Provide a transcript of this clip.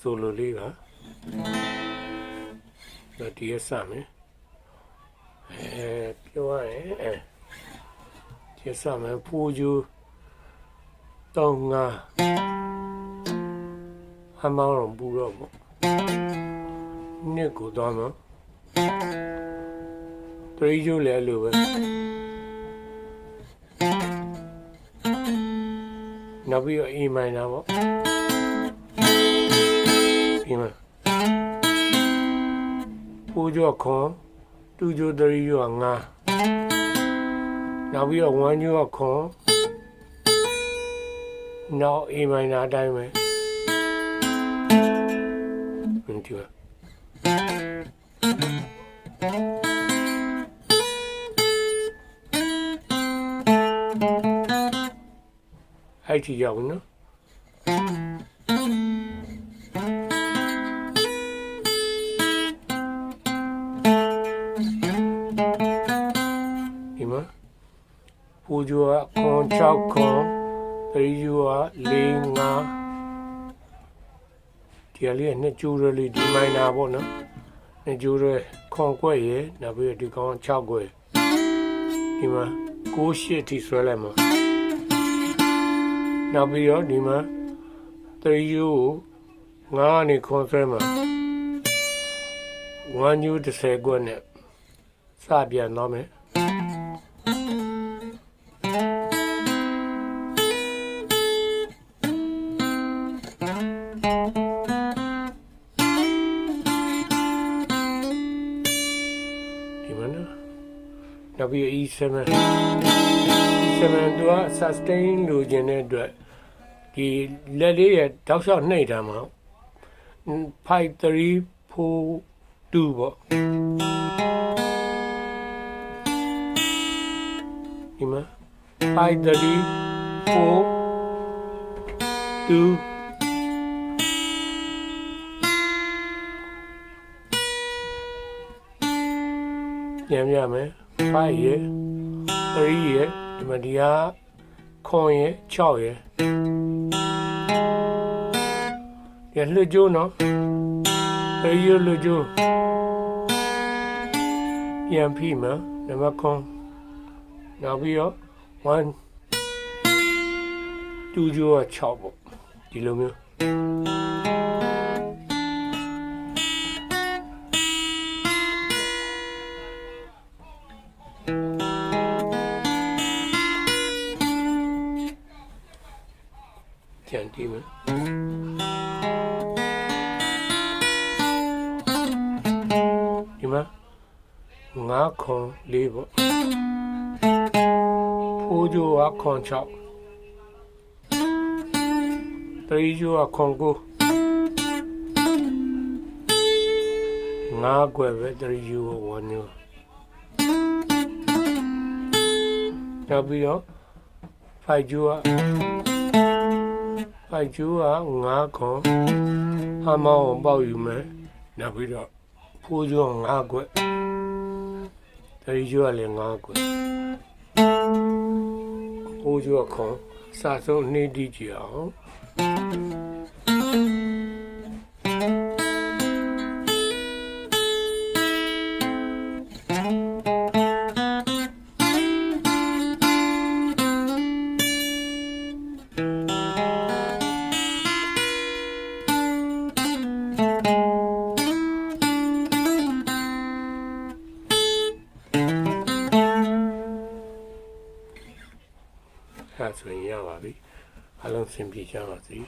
ဆိုလိုလေးပါဒါဒီရစမယ်အဲပြောရရင်အဲဒီရစမယ်ဖူဂျူတောင်းငါအမောင်းတော့ပူတော့ပေါ့နှစ်ကိုတော့မတရီကျိုးလည်းအဲ့လိုပဲနောက်ပြီးတော့ A minor ပေါ့ ဒီမှာပူကျော်ခွန်တူကျိုးတရီကျိုးကငါနောက်ပြီးတော့1ကျိုးကခွန်နောက် A minor အတိုင်းပဲဒီမှာအဲ့ဒီရောက်နော် ပူဂျိုကခွန်6ခွန်တရီယူက4 5ဒီကလေးကနှစ်ကျိုးရလေးဒီမိုင်နာပေါ့နော်နှစ်ကျိုးရခွန်ကွက်ရယ်နောက်ပြီးတော့ဒီကောင်6ကွက်ဒီမှာ9 8ထိဆွဲလိုက်မှာနောက်ပြီးတော့ဒီမှာတရီယူကို9ကနေခွန်ဆွဲမှာ1ယူ30ကွက်နဲ့စပြန်တော့မယ် WE7 7သူက sustain လိုချင်တဲ့အတွက်ဒီလက်လေးရဲ့တောက်လျှောက်နှိပ်တာမှာ5 3 4 2ပေါ့ဒီမှာ5 3 4 2ပြန်ပြမယ် 5ရယ်3ရယ်ဒီမှာဒီကခွန်ရယ်6ရယ်ဒီလွတ်ကျိုးနော်3ရယ်လွတ်ကျိုးပြန်ဖိမယ်နံပါတ်ခွန်နောက်ပြီးတော့1 2ကျိုးက6ပေါ့ဒီလိုမျိုး ကြံတီးမယ်ဒီမှာငါခွန်လေးပေါ့ဖိုးကျိုးကခွန်6တရီကျိုးကခွန်9ငါကွယ်ပဲတရီကျိုးက1ညိုနောက်ပြီးတော့ဖိုက်ကျိုးက ဖိုက်ကျိုးကငါခွန်ဟမောင်းကိုပေါက်ယူမယ်နောက်ပြီးတော့ဖိုးကျိုးကငါကွယ်တရီကျိုးကလည်းငါကွယ်ဖိုးကျိုးကခွန်စာဆုံးနှိမ့်တိကြည့်အောင် အဲ့ဒါဆိုရင်ရပါပြီအလုံးစင်ပြေကြပါစေ